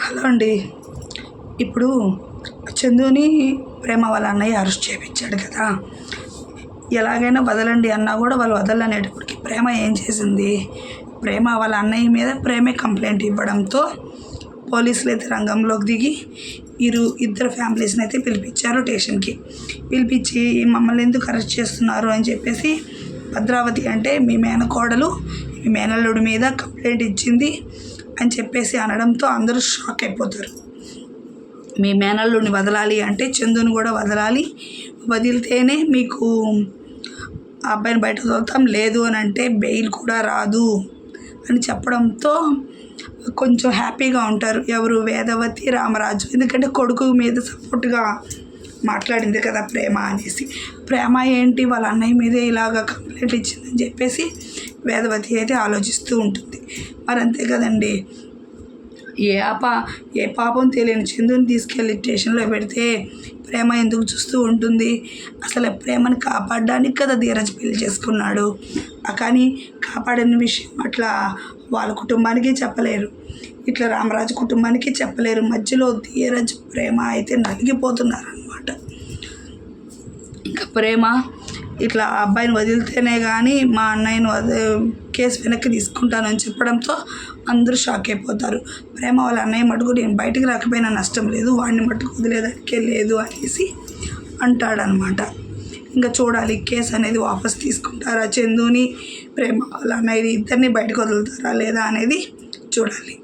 Hello అండి. ఇప్పుడు చందుని ప్రేమ వాళ్ళ అన్నయ్య అరెస్ట్ చేయించాడు కదా. ఎలాగైనా వదలండి అన్నా కూడా వాళ్ళు వదలనేటప్పటికి ప్రేమ ఏం చేసింది? ప్రేమ వాళ్ళ అన్నయ్య మీద ప్రేమే కంప్లైంట్ ఇవ్వడంతో పోలీసులు అయితే రంగంలోకి దిగి ఇరు ఇద్దరు ఫ్యామిలీస్ని అయితే పిలిపించారు స్టేషన్కి. పిలిపించి మమ్మల్ని ఎందుకు అరెస్ట్ చేస్తున్నారు అని చెప్పేసి భద్రావతి అంటే మీ మేనకోడలు మీ మేనల్లుడి మీద కంప్లైంట్ ఇచ్చింది. అని చెప్పేసి అనడంతో అందరూ షాక్ అయిపోతారు. మీ మేనల్లుడిని వదలాలి అంటే చందుని కూడా వదలాలి. వదిలితేనే మీకు ఆ అబ్బాయిని బయట వదులుతాం. లేదు అని అంటే బెయిల్ కూడా రాదు అని చెప్పడంతో కొంచెం హ్యాపీగా ఉంటారు. ఎవరు వేదవతి రామరాజు ఎందుకంటే కొడుకు మీద సపోర్ట్గా మాట్లాడింది కదా ప్రేమ అనేసి. ప్రేమ ఏంటి? వాళ్ళ అన్నయ్య మీదే ఇలాగ కంప్లైంట్ ఇచ్చిందని చెప్పేసి వేదవతి అయితే ఆలోచిస్తూ ఉంటుంది. మరి అంతే కదండి. ఏ ఆప ఏ పాపం తెలియని చందుని తీసుకెళ్ళి స్టేషన్లో పెడితే ప్రేమ ఎందుకు చూస్తూ ఉంటుంది? అసలు ప్రేమని కాపాడడానికి కదా ధీరజ్ పెళ్ళి చేసుకున్నాడు. కానీ కాపాడని విషయం అట్లా వాళ్ళ కుటుంబానికి చెప్పలేరు. ఇట్లా రామరాజు కుటుంబానికి చెప్పలేరు. మధ్యలో ధీరజ్ ప్రేమ అయితే నలిగిపోతున్నారు అనమాట ఇంకా ప్రేమ ఇట్లా ఆ అబ్బాయిని వదిలితేనే కానీ మా అన్నయ్యను కేసు వెనక్కి తీసుకుంటానని చెప్పడంతో అందరూ షాక్ అయిపోతారు. ప్రేమ వాళ్ళ అన్నయ్య మటుకు నేను బయటకు రాకపోయినా నష్టం లేదు వాడిని మటుకు వదిలేదానికే లేదు అనేసి అంటాడనమాట. ఇంకా చూడాలి కేసు అనేది వాపస్ తీసుకుంటారా చందుని ప్రేమ వాళ్ళ అన్నయ్య ఇద్దరిని బయటకు వదులుతారా లేదా అనేది చూడాలి.